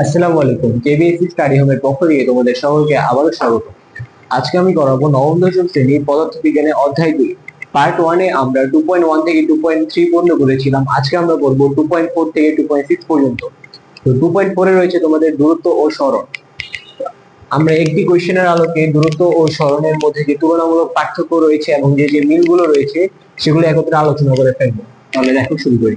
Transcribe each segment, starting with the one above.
আসসালামু আলাইকুম কেবিএসসি স্টাডি হোমের পক্ষ থেকে তোমাদের সকলকে আবারও স্বাগত। আজকে আমি করাবো নবম, দশম শ্রেণির পদার্থবিজ্ঞানের অধ্যায় দুই। পার্ট ওয়ানে আমরা টু পয়েন্ট ওয়ান থেকে টু পয়েন্ট থ্রি পর্যন্ত করেছিলাম। আজকে আমরা করব টু পয়েন্ট ফোর থেকে টু পয়েন্ট সিক্স পর্যন্ত। তো টু পয়েন্ট ফোরে রয়েছে তোমাদের দূরত্ব ও সরণ আমরা একটি কোয়েশ্চেনের আলোকে দূরত্ব ও সরণের মধ্যে যে তুলনামূলক পার্থক্য রয়েছে এবং যে যে মিলগুলো রয়েছে, সেগুলো একত্রে আলোচনা করে ফেলব। তাহলে দেখো শুরু করি।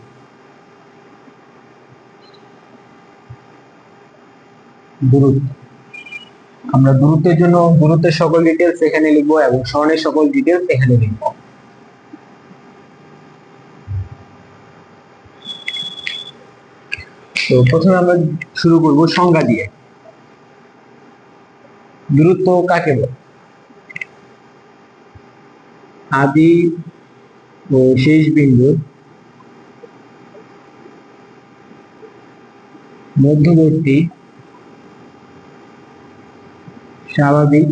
দূরত্ব। আমরা দূরত্বের জন্য দূরত্বের সকল ডিটেলস এখানে লিখব এবং সরণের সকল ডিটেলস এখানে লিখব। তো প্রথমে আমরা শুরু করব সংজ্ঞা দিয়ে। দূরত্ব কাকে বলে? আদি ও শেষ বিন্দুর মধ্যবর্তী স্বাভাবিক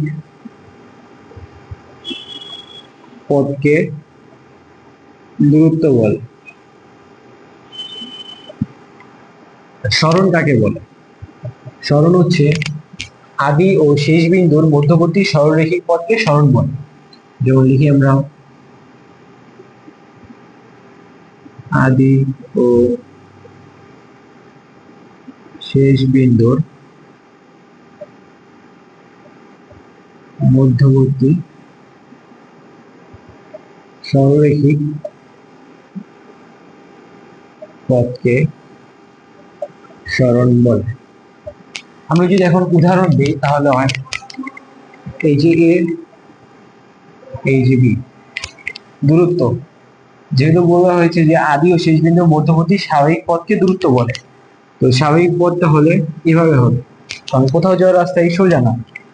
পথকে দূরত্ব বলে। স্মরণ কাকে বলে? স্মরণ হচ্ছে আদি ও শেষ বিন্দুর মধ্যবর্তী সরলরেখিক পথকে স্মরণ বলে। যেমন লিখি আমরা, আদি ও শেষ বিন্দুর মধ্যবর্তী সরলরেখিক পথকে সরণ বলে। আমি যদি এখন উদাহরণ দিই, তাহলে হয় এই যে এ এই যে বি দূরত্ব, যেহেতু বলা হয়েছে যে আদি ও শেষ বিন্দুর মধ্যবর্তী স্বাভাবিক পথকে দূরত্ব বলে, তো স্বাভাবিক পথটা হলে এভাবে হবে। কারণ কোথাও যাওয়ার রাস্তা এই সোজা না।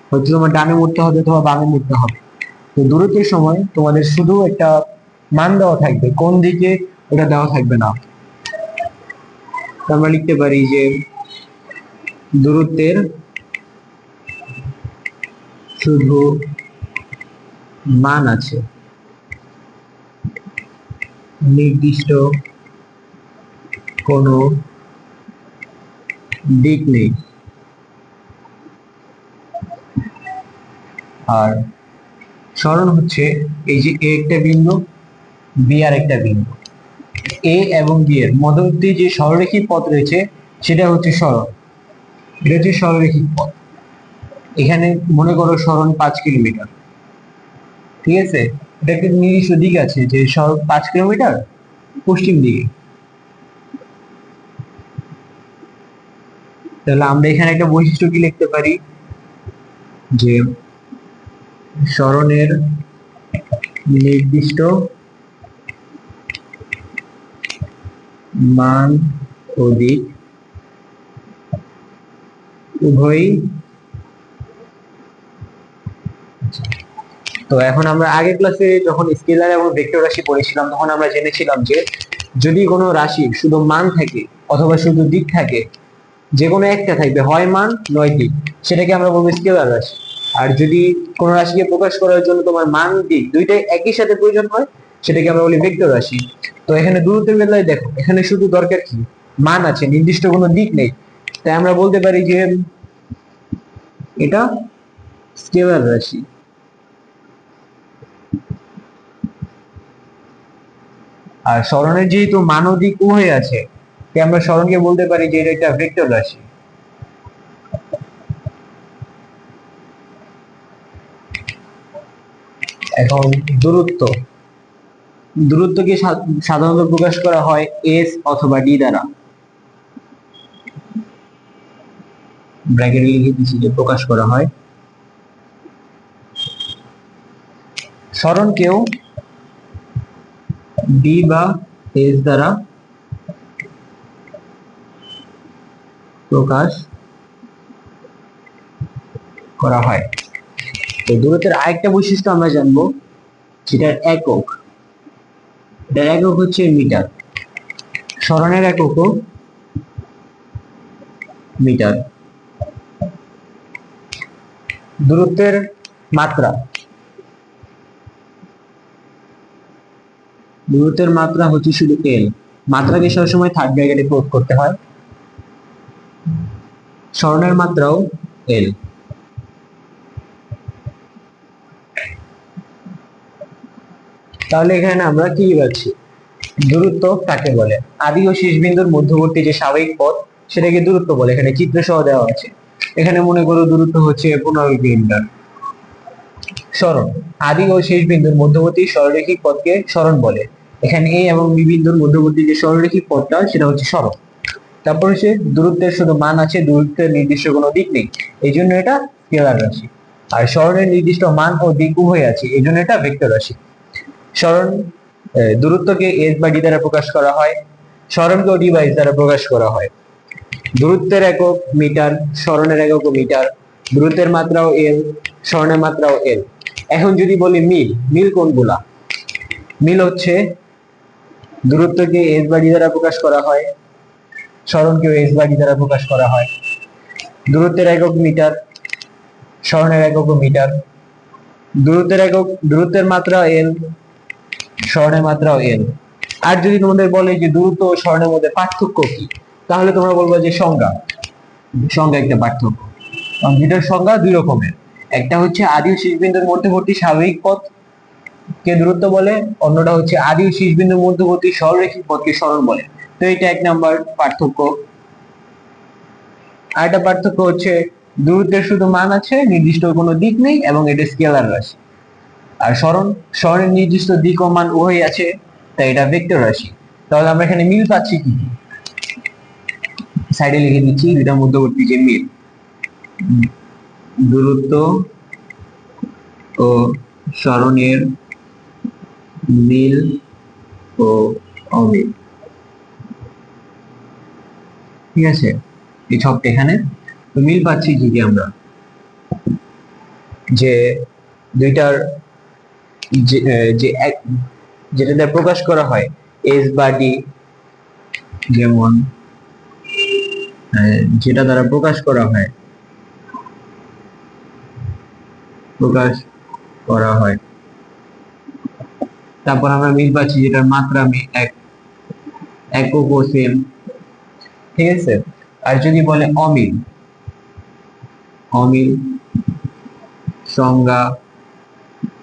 হয়তো তোমার ডানে মুড়তে হবে অথবা বামে মুড়তে হবে। তো দূরত্বের সময় তোমাদের শুধু একটা মান দেওয়া থাকবে, কোন দিকে ওটা দেওয়া থাকবে না। আমরা লিখতে পারি যে দূরত্বের শুধু মান আছে। নির্দিষ্ট কোনো দিক নেই। আর সরণ হচ্ছে এই যে এ একটা বিন্দু, বি আর একটা বিন্দু। এ এবং বি এর মধ্যবর্তী যে সরলরেখিক পথ রয়েছে, সেটা হচ্ছে সরণ এটা হচ্ছে সরলরেখিক পথ এখানে মনে করো সরণ পাঁচ কিলোমিটার। ঠিক আছে? এটা একটা নির্দিষ্ট দিক আছে যে সর পাঁচ কিলোমিটার পশ্চিম দিকে। তাহলে আমরা এখানে একটা বৈশিষ্ট্য কি লিখতে পারি? যে সরণের নির্দিষ্ট মান ও দিক উভয়ই তো এখন আমরা আগের ক্লাসে যখন স্কেলার এবং ভেক্টর রাশি পড়েছিলাম, তখন আমরা জেনেছিলাম যে যদি কোনো রাশি শুধু মান থাকে অথবা শুধু দিক থাকে যে কোনো একটা থাকবে, হয় মান নয় দিক, সেটাকে আমরা বলব স্কেলার রাশি। আর যদি কোনো রাশিকে প্রকাশ করার জন্য তোমার মান দিক, দুইটাই একই সাথে প্রয়োজন হয়, সেটাকে আমরা বলি ভেক্টর রাশি। তো এখানে দূরত্বের বেলায় দেখো, এখানে শুধু দরকার কি? মান আছে, নির্দিষ্ট কোনো দিক নেই। তাই আমরা বলতে পারি যে এটা স্কেলার রাশি। আর স্মরণের যেহেতু মান ও উভয় আছে, তাই আমরা স্মরণকে বলতে পারি যে এটা একটা ভেক্টর রাশি। এখন দূরত্ব। দূরত্বকে সাধারণত প্রকাশ করা হয় এস অথবা ডি দ্বারা। ব্র্যাকেটে লিখে দিচ্ছি যে প্রকাশ করা হয়। সরণকেও ডি বা এস দ্বারা প্রকাশ করা হয়। দূরত্বের আরেকটা বৈশিষ্ট্য আমরা জানব যেটার একক। এটার একক হচ্ছে মিটার। সরণের একক মিটার। দূরত্বের মাত্রা। দূরত্বের মাত্রা হচ্ছে শুধু এল মাত্রাকে সবসময় থার্ড ব্র্যাকেটে প্রয়োগ করতে হয়। স্মরণের মাত্রাও এল তাহলে এখানে আমরা কি পাচ্ছি? দূরত্ব কাকে বলে? আদি ও শেষ বিন্দুর মধ্যবর্তী যে স্বাভাবিক পথ, সেটাকে দূরত্ব বলে। এখানে চিত্র সহ দেওয়া আছে। এখানে মনে করো দূরত্ব হচ্ছে পনেরো কিলোমিটার সরণ আদি ও শেষ বিন্দুর মধ্যবর্তী সরলরেখিক পথকে সরণ বলে। এখানে এ এবং বি বিন্দুর মধ্যবর্তী যে সরলরেখিক পথটা, সেটা হচ্ছে সরণ তারপর হচ্ছে দূরত্বের শুধু মান আছে, দূরত্বের নির্দিষ্ট কোনো দিক নেই। এই জন্য এটা স্কেলার রাশি। আর সরণের নির্দিষ্ট মান ও দিক উভয় আছে, এই জন্য এটা ভেক্টর রাশি। আহ, দূরত্বকে এস বা ডি দ্বারা প্রকাশ করা হয় সরণকেও ডি বা এস দ্বারা প্রকাশ করা হয়। দূরত্বের একক মিটার স্মরণের একক মিটার দূরত্বের মাত্রাও এল স্মরণের মাত্রাও এল। এখন যদি বলি মিল মিল কোনগুলা? মিল হচ্ছে দূরত্বকে এস বা ডি দ্বারা প্রকাশ করা হয় স্মরণকেও এস বা ডি দ্বারা প্রকাশ করা হয়। দূরত্বের একক মিটার স্মরণের একক মিটার দূরত্বের একক দূরত্বের মাত্রা এল স্মরণের মাত্রাও এল আর যদি তোমাদের বলে যে দূরত্ব ও স্মরণের মধ্যে পার্থক্য কি, তাহলে তোমরা বলব যে সংজ্ঞা। সংজ্ঞা একটা পার্থক্য। দুইটার সংজ্ঞা দুই রকমের। একটা হচ্ছে আদি ও মধ্যবর্তী স্বাভাবিক পথ, কে দূরত্ব বলে, অন্যটা হচ্ছে আদি ও মধ্যবর্তী সরলরেখিক পথকে সরণ বলে। তো এটা এক নাম্বার পার্থক্য। আর একটা পার্থক্য হচ্ছে দূরত্বের শুধু মান আছে, নির্দিষ্ট কোনো দিক নেই, এবং এটা স্কেলার রাশি। আর সরণ সরণের নির্দিষ্ট দিক ও মান উভয় আছে, তাই এটা ভেক্টর রাশি। তাহলে আমরা এখানে মিল পাচ্ছি কি? সাইডে লিখে দিচ্ছি দুটার মধ্যবর্তী যে মিল। দূরত্ব ও সরণের মিল ও অমিল। ঠিক আছে? এই ছকটা এখানে। তো মিল পাচ্ছি কি কি আমরা? যে দুইটার যে যেটা দ্বারা প্রকাশ করা হয়, এস বা ডি যেমন যেটা দ্বারা প্রকাশ করা হয়, প্রকাশ করা হয়। তারপর আমরা মিল পাচ্ছি যেটার মাত্রা আমি এক, একক সেম ঠিক আছে? আর যদি বলে অমিল অমিল সংজ্ঞা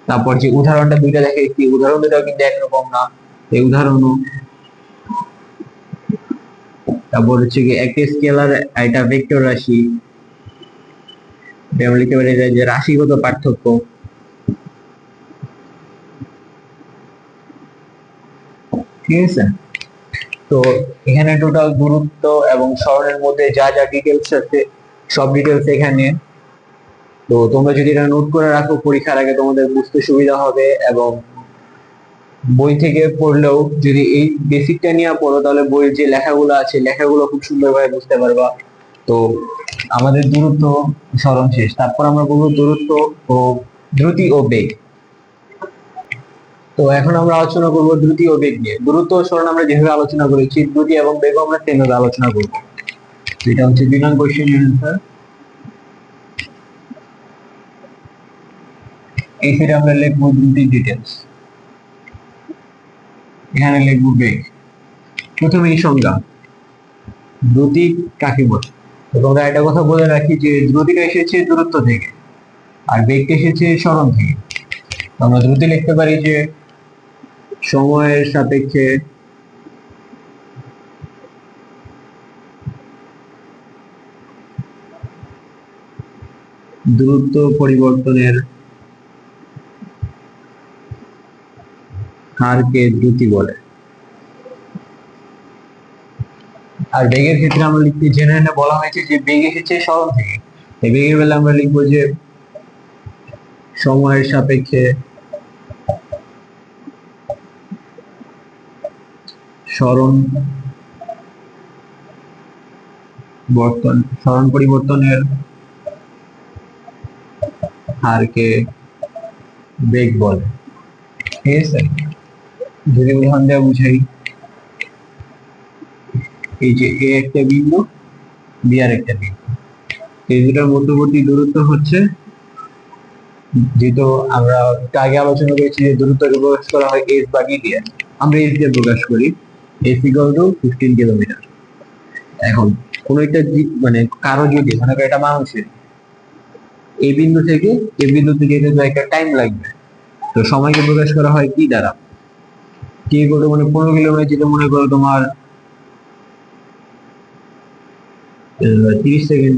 তারপর যে উদাহরণটা দুইটা দেখে একটি উদাহরণ দুটাও কিন্তু একরকম না, এই উদাহরণও। তারপর হচ্ছে কি একটি স্কেলার এটা ভেক্টর রাশি। লিখতে পারি যে রাশিগত পার্থক্য। ঠিক আছে? তো এখানে টোটাল দূরত্ব এবং সরণের মধ্যে যা যা ডিটেলস আছে, সব ডিটেলস এখানে। তো তোমরা যদি এটা নোট করে রাখো, পরীক্ষার আগে তোমাদের বুঝতে সুবিধা হবে এবং বই থেকে পড়লেও যদি এই বেসিকটা নিয়ে পড়ো, তাহলে বইয়ের যে লেখাগুলো আছে, লেখাগুলো খুব সুন্দরভাবে বুঝতে পারবা। তো আমাদের দূরত্ব স্মরণ শেষ। তারপর আমরা বলব দূরত্ব ও দ্রুতি ও বেগ। তো এখন আমরা আলোচনা করব দ্রুতি ও বেগ নিয়ে। দূরত্ব ও স্মরণ আমরা যেভাবে আলোচনা করেছি, দ্রুতি এবং বেগও আমরা সেভাবে আলোচনা করব। এটা হচ্ছে দুই নং কোয়েশ্চেন অ্যান্সার সাইডে আমরা লিখব দ্রুতি ডিটেলস এখানে লিখব বেগ। প্রথমে এই সংজ্ঞা। দ্রুতি কাকে বলে? তোমরা একটা কথা বলে রাখি যে দ্রুতিটা এসেছে দূরত্ব থেকে, আর বেগটা এসেছে স্মরণ থেকে। আমরা দ্রুতি লিখতে পারি যে সময়ের সাপেক্ষে দ্রুত পরিবর্তনের হারকে দ্রুতি বলে। আর বেগের ক্ষেত্রে আমরা লিখতে জেনারেলে বলা হয়েছে যে বেগ এসেছে স্মরণ থেকে। এই বেগের বেলা আমরা লিখব যে সময়ের সাপেক্ষে স্মরণ বর্তন, স্মরণ পরিবর্তনের হারকে বেগ বলে। ঠিক আছে? যদি উদাহরণ দেওয়া বুঝাই এই যে, এ একটা বিন্দু, বি আর একটা বিন্দু। এই দুটার মধ্যবর্তী দূরত্ব হচ্ছে, যেহেতু আমরা আগে আলোচনা করেছি যে দূরত্বকে প্রকাশ করা হয় এস বা ডি দিয়ে। আমরা এস দিয়ে প্রকাশ করি। S equal to fifteen kilometre এখন, কোনো একটা মানে কারও যদি, মনে করো এটা মানুষের এই বিন্দু থেকে এই বিন্দুতে যেতে তো একটা টাইম লাগবে। তো সময়কে প্রকাশ করা হয় কি দ্বারা? কি করে মানে পনেরো কিলোমিটার যেটা মনে করো তোমার তিরিশ সেকেন্ড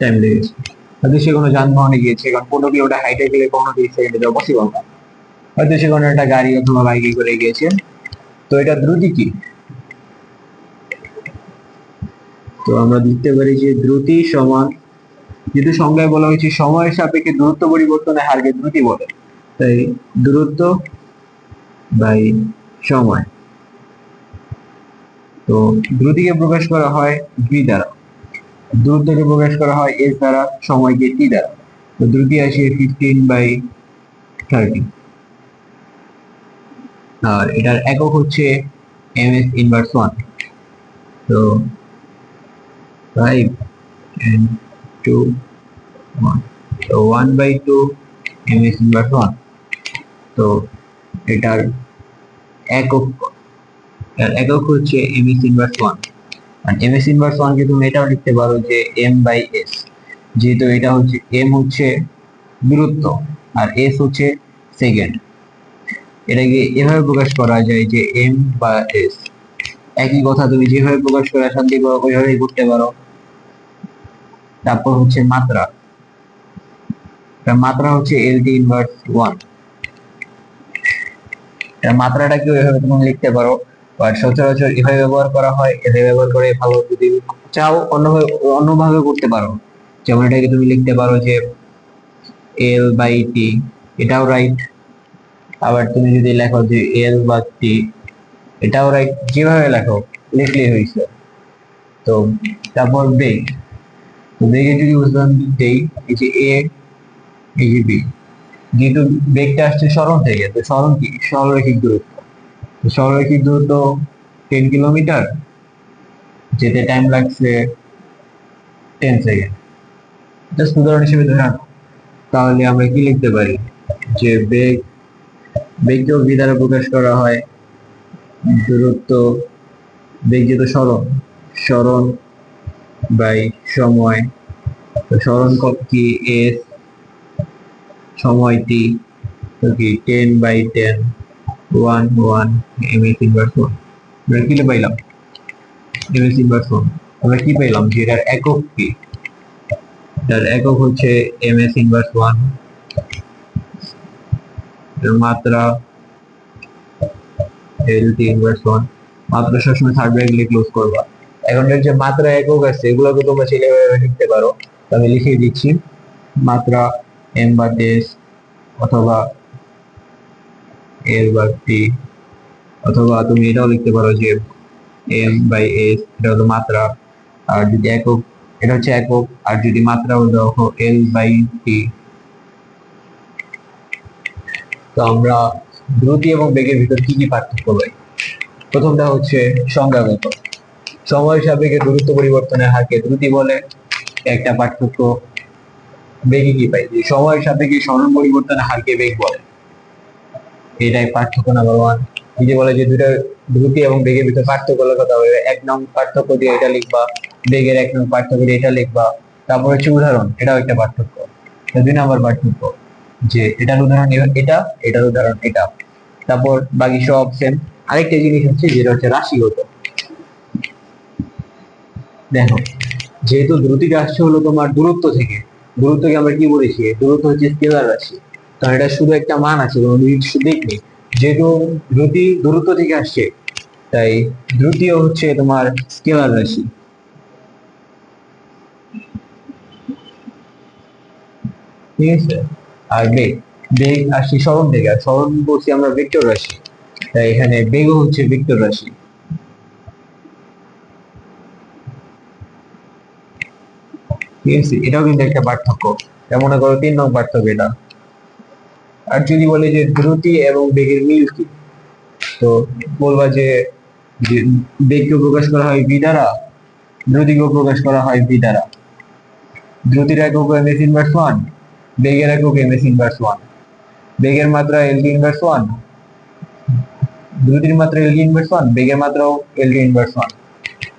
টাইম লেগেছে। হয়তো সে কোনো যানবাহনে গিয়েছে, কারণ পনেরো কিলোমিটার হাইটে গেলে তিরিশ সেকেন্ডে যাওয়া পসিবল না। হয়তো সে কোনো একটা গাড়ি অথবা বাইকে করে গিয়েছে। তো এটা দ্রুতি কি? তো আমরা লিখতে পারি যে দ্রুতি সমান, যেহেতু সংজ্ঞায় বলা হয়েছে সময়ের সাপেক্ষে দূরত্ব পরিবর্তনের হারকে দ্রুতি বলে। তাই দূরত্ব বাই সময়। তো দ্রুতিকে প্রকাশ করা হয় ভি দ্বারা। দূরত্বকে প্রকাশ করা হয় এস দ্বারা, সময়কে টি দ্বারা। তো দ্রুতি আসে ফিফটিন বাই থার্টি আর এটার একক হচ্ছে এম এস ইনভার্স ওয়ান তো ফাইভ and টু ওয়ান তো one by two M S inverse one তো এটার একক এর একক হচ্ছে এম এস ইনভার্স ওয়ান আর এম এস ইনভার্স ওয়ানকে তুমি এটাও লিখতে পারো যে এম বাই এস যেহেতু এটা হচ্ছে এম হচ্ছে দূরত্ব আর এস হচ্ছে সেকেন্ড এটাকে এভাবে প্রকাশ করা যায় যে এম বা এস একই কথা, তুমি যেভাবে প্রকাশ করে শান্তি করো ওইভাবেই করতে পারো। তারপর হচ্ছে মাত্রা। মাত্রা হচ্ছে এল ডি ইনভার্স ওয়ান এর মাত্রাটাকে এভাবে তুমি লিখতে পারো? বা সচরাচর এভাবে ব্যবহার করা হয়? এভাবে ব্যবহার করে ভালো যদি চাও, অন্যভাবে অন্যভাবে করতে পারো। যেমন এটাকে তুমি লিখতে পারো যে এল বাই টি এটাও রাইট আবার তুমি যদি লেখো যে এল বা টি এটাও রাইট যেভাবে লেখো, লিখলেই হয়েছে। তো তারপর বেগ তো বেগের যদি উদাহরণ দেই, এই যে এ এই যে বি যেহেতু বেগটা আসছে স্মরণ থেকে, তো সরণ কি? সরলরৈখিক দূরত্ব। সরলরৈখিক দূরত্ব টেন কিলোমিটার যেতে টাইম লাগছে টেন সেকেন্ড জাস্ট উদাহরণ হিসেবে ধরে তাহলে আমরা কি লিখতে পারি? যে বেগ বেগকেও বি দ্বারা প্রকাশ করা হয় দূরত্ব, বেগ যেহেতু স্মরণ স্মরণ বাই সময়। ক- কি? এস সময় টি তো কি ten by ten one one M S inverse one আমরা কি পাইলাম? এম এস ইনভার্স ওয়ান আমরা কি পাইলাম যে এটার একক কি? এটার একক হচ্ছে এম এস ইনভার্স ওয়ান মাত্রা এল টি ইনভার্স ওয়ান মাত্রা সবসময় থার্ড ব্র্যাকেট ক্লোজ করবা। এখন এর যে মাত্রা একক আছে, এগুলোকে তোমরা ছেলে লিখতে পারো। আমি লিখে দিচ্ছি, মাত্রা এম বা টেস অথবা এল বা টি অথবা তুমি এটাও লিখতে পারো যে এম বাই এস এটা হলো মাত্রা। আর যদি একক, এটা হচ্ছে একক, আর যদি মাত্রা হলো এল বাই টি তো আমরা দ্রুতি এবং বেগের ভিতর কি কি পার্থক্য পাই? প্রথমটা হচ্ছে সংজ্ঞাগত। সময় সাপেক্ষে দূরত্ব পরিবর্তনের হারকে দ্রুতি বলে। একটা পার্থক্য বেগে কি পাই। যে সময়ের সাথে কি স্মরণ পরিবর্তনের হারকে বেগ বলে। এটাই পার্থক্য নাম্বার ওয়ান যদি বলে যে দুটো দ্রুতি এবং বেগের ভিতর পার্থক্য কথা হবে এক নং পার্থক্য দিয়ে এটা লিখবা, বেগের এক নং পার্থক্য দিয়ে এটা লিখবা। তারপর হচ্ছে উদাহরণ, এটাও একটা পার্থক্য। দুই নম্বর পার্থক্য, যে এটার উদাহরণ এটা, এটার উদাহরণ, এটা। তারপর বাকি সব সেম আরেকটা জিনিস হচ্ছে যেটা হচ্ছে রাশিগত। দেখো, যেহেতু দ্রুতিটা আসছে হলো তোমার দূরত্ব থেকে দূরত্বকে আমরা কি বলেছি? দূরত্ব হচ্ছে স্কেলার রাশি। কারণ এটা শুধু একটা মান আছে, কোনো নির্দিষ্ট দিক নেই। যেহেতু দ্রুতি দূরত্ব থেকে আসছে, তাই দ্রুতিও হচ্ছে তোমার স্কেলার রাশি। ঠিক আছে? আর বেগ। বেগ আসছে স্মরণ থেকে, আর স্মরণ বলছি আমরা ভেক্টর রাশি। তাই এখানে বেগও হচ্ছে ভেক্টর রাশি। ঠিক আছে এটাও কিন্তু একটা পার্থক্য। মনে করো তিন নং পার্থক্য এটা। আর যদি বলে যে দ্রুতি এবং বেগের মিল কি? তো বলবা যে বেগকে প্রকাশ করা হয় ভি দ্বারা, দ্রুতিকেও প্রকাশ করা হয় ভি দ্বারা। দ্রুতির একক এম এস ইনভার্স ওয়ান বেগের একক এম এস ইনভার্স ওয়ান বেগের মাত্রা এল ডি ইনভার্স ওয়ান দ্রুতির মাত্রা এল ডি ইনভার্স ওয়ান বেগের মাত্রাও এল ডি ইনভার্স ওয়ান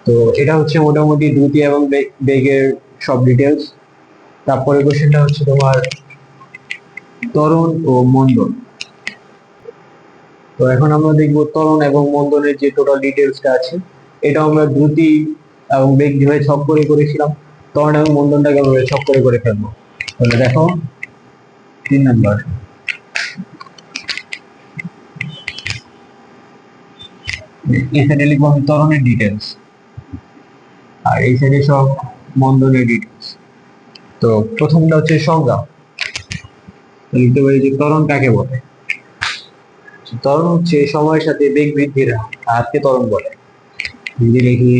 তো এটা হচ্ছে মোটামুটি দ্রুতি এবং বে- বেগের সব ডিটেলস তারপরে কোশ্চেনটা হচ্ছে তোমার ত্বরণ ও মন্দন তো এখন আমরা দেখব ত্বরণ এবং মন্দনের যে টোটাল ডিটেলসটা আছে, এটা আমরা দ্রুতি এবং বেগ যেভাবে ছক করে করেছিলাম। ত্বরণ এবং মন্দনটাকে আমরা ছক করে করে ফেলব। তাহলে দেখো, তিন নাম্বার। এখানে লিখব আমি ত্বরণের ডিটেলস আর এই সাইডে সব মন্দনের ডিটেলস তো প্রথমটা হচ্ছে সংজ্ঞা। লিখতে পারি যে ত্বরণ কাকে বলে? ত্বরণ হচ্ছে সময়ের সাথে বেগ বৃদ্ধির হারকে ত্বরণ বলে। যদি লিখি,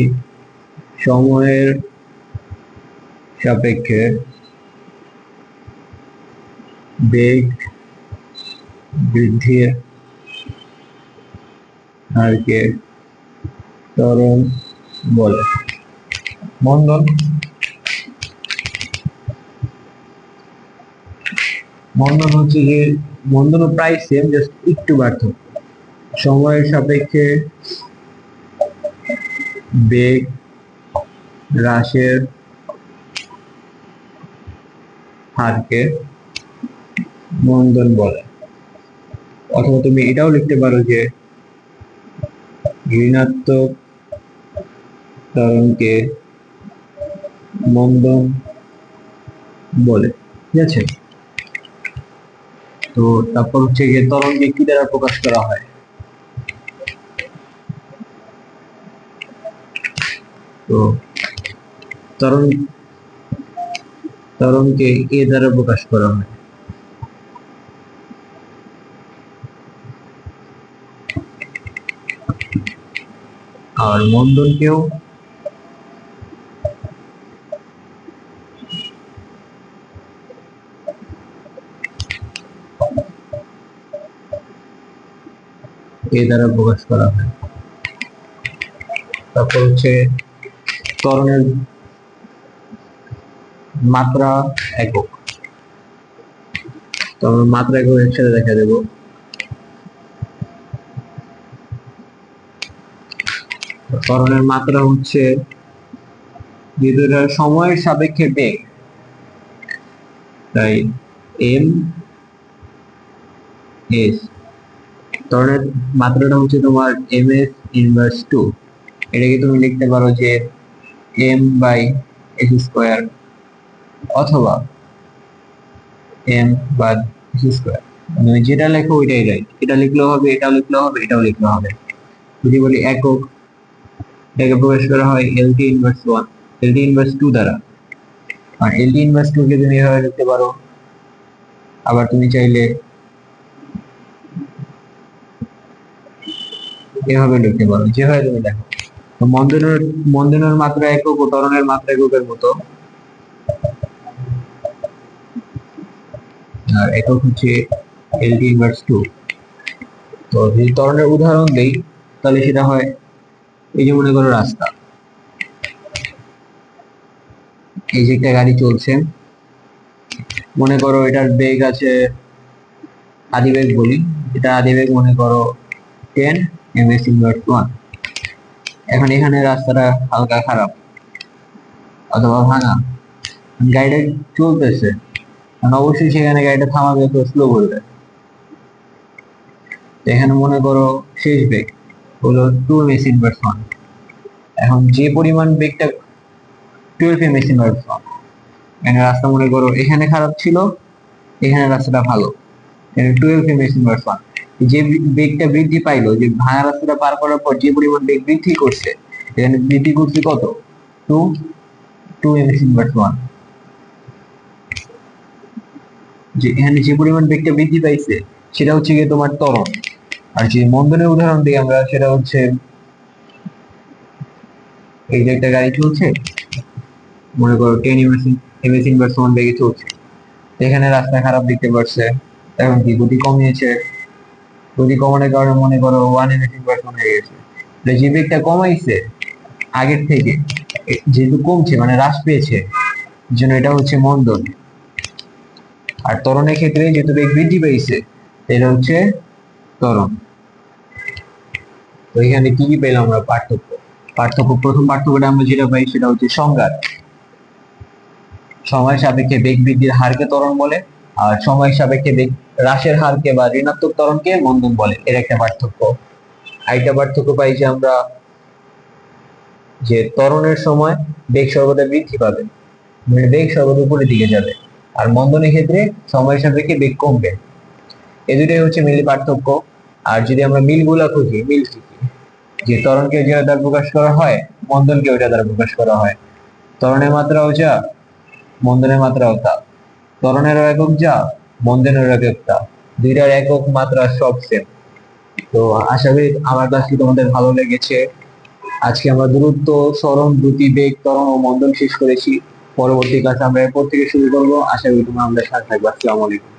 সময়ের সাপেক্ষে বেগ বৃদ্ধির হারকে ত্বরণ বলে। মন্দন মন্দন হচ্ছে যে মন্দন প্রায় সেম জাস্ট একটু পার্থক্য সময়ের সাপেক্ষে বেগ, হ্রাসের হারকে মন্দন বলে। অথবা তুমি এটাও লিখতে পারো যে, ঋণাত্মক ত্বরণকে মন্দন বলে। ঠিক আছে? তো তারপর হচ্ছে গিয়ে ত্বরণকে কি দ্বারা প্রকাশ করা হয়? তো ত্বরণ ত্বরণকে এ দ্বারা প্রকাশ করা হয়। আর মন্দনকেও এ দ্বারা প্রকাশ করা হয়। তারপর হচ্ছে ত্বরণের মাত্রা একক। তো আমরা মাত্রা একক একসাথে দেখা দেব। ত্বরণের মাত্রা হচ্ছে যেহেতু সময়ের সাপেক্ষে বেগ। তাই এম এস ত্বরণের মাত্রাটা হচ্ছে তোমার এম এস ইনভার্স টু এটাকে তুমি লিখতে পারো যে এম বাই এস স্কোয়ার অথবা এম বা এস স্কোয়ার তুমি যেটা লেখো ওইটাই রাইট এটা লিখলেও হবে, এটাও লিখলেও হবে, এটাও লিখলেও হবে। যদি বলি একক, এটাকে প্রকাশ করা হয় LT inverse one LT inverse two দ্বারা। আর এলটি ইনভার্স টু কে তুমি এভাবে লিখতে পারো। আবার তুমি চাইলে এভাবে লিখতে পারো যেভাবে তুমি দেখো। মন্দনের মন্দনের মাত্রা একক ও ত্বরণের মাত্রা এককের মতো। আর একক হচ্ছে এলটি ইনভার্স টু তো যদি ত্বরণের উদাহরণ দেই, তাহলে সেটা হয় এই যে মনে করো রাস্তা। এই যে একটা গাড়ি চলছে, মনে করো এটার বেগ আছে আদিবেগ বলি, এটা আদিবেগ মনে করো টেন এম এস ইনভার্স এখন এখানে রাস্তাটা হালকা খারাপ। অথবা ভাঙা। গাড়িটা চলতেছে। অবশ্যই সেখানে গাড়িটা থামাবে তো স্লো করবে। এখানে মনে করো শেষ বেগ হলো two M S inverse one এখন যে পরিমাণ বেগটা twelve M S inverse one এখানে রাস্তা মনে করো এখানে খারাপ ছিল, এখানে রাস্তাটা ভালো। Twelve M S inverse one যে বেগটা বৃদ্ধি পাইলো, যে ভাঙা রাস্তাটা পার করার পর যে পরিমাণ বেগ বৃদ্ধি করছে, এখানে বৃদ্ধি করছে কত? Two two M S inverse one যে এখানে যে পরিমাণ বেগটা বৃদ্ধি পাইছে, সেটা হচ্ছে গিয়ে তোমার ত্বরণ। আর যে মন্দনের উদাহরণ দিই আমরা, সেটা হচ্ছে, এই যে একটা গাড়ি চলছে, মনে করো ten MS MS inverse one বেগে চলছে। এখানে রাস্তা খারাপ দেখতে পারছে এখন কি গতি কমিয়েছে? গতি কমানোর কারণে মনে করো ওয়ান এমএস ইনভার্স ওয়ান হয়ে গেছে। বেগটা কমাইছে, আগের থেকে যেহেতু কমছে মানে হ্রাস পেয়েছে জন্য এটা হচ্ছে মন্দন। আর ত্বরণের ক্ষেত্রে যেহেতু বেগ বৃদ্ধি পেয়েছে, এটা হচ্ছে ত্বরণ। তো এখানে কি কি পেলাম আমরা? পার্থক্য। পার্থক্য, প্রথম পার্থক্যটা আমরা যেটা পাই সেটা হচ্ছে সংজ্ঞা সময় সাপেক্ষে বেগ বৃদ্ধির হারকে ত্বরণ বলে, আর সময় সাপেক্ষে বেগ হ্রাসের হারকে বা ঋণাত্মক ত্বরণকে মন্দন বলে। এর একটা পার্থক্য। আরেকটা পার্থক্য পাই যে আমরা যে ত্বরণের সময় বেগ সর্বদা বৃদ্ধি পাবে। মানে বেগ সর্বদা উপরের দিকে যাবে। আর মন্দনের ক্ষেত্রে সময় সাপেক্ষে বেগ কমবে। এ দুটাই হচ্ছে মিল পার্থক্য। আর যদি আমরা মিলগুলা খুঁজি, মিল কি? যে ত্বরণকে যেটা দ্বারা প্রকাশ করা হয় মন্দনকে ওইটা দ্বারা প্রকাশ করা হয়। ত্বরণের মাত্রাও যা মন্দনের মাত্রাও তা। ত্বরণের একক যা মন্দনের দুইটার একক মাত্রা সব সেম তো আশা করি আমার কাছে তোমাদের ভালো লেগেছে। আজকে আমরা দূরত্ব স্মরণ, দ্রুতি, বেগ তরণ ও মন্দন শেষ করেছি। পরবর্তী কাজ আমরা এরপর থেকে শুরু করব। আশা করি তোমরা আমাদের সাথে থাকবে। আসসালামু আলাইকুম।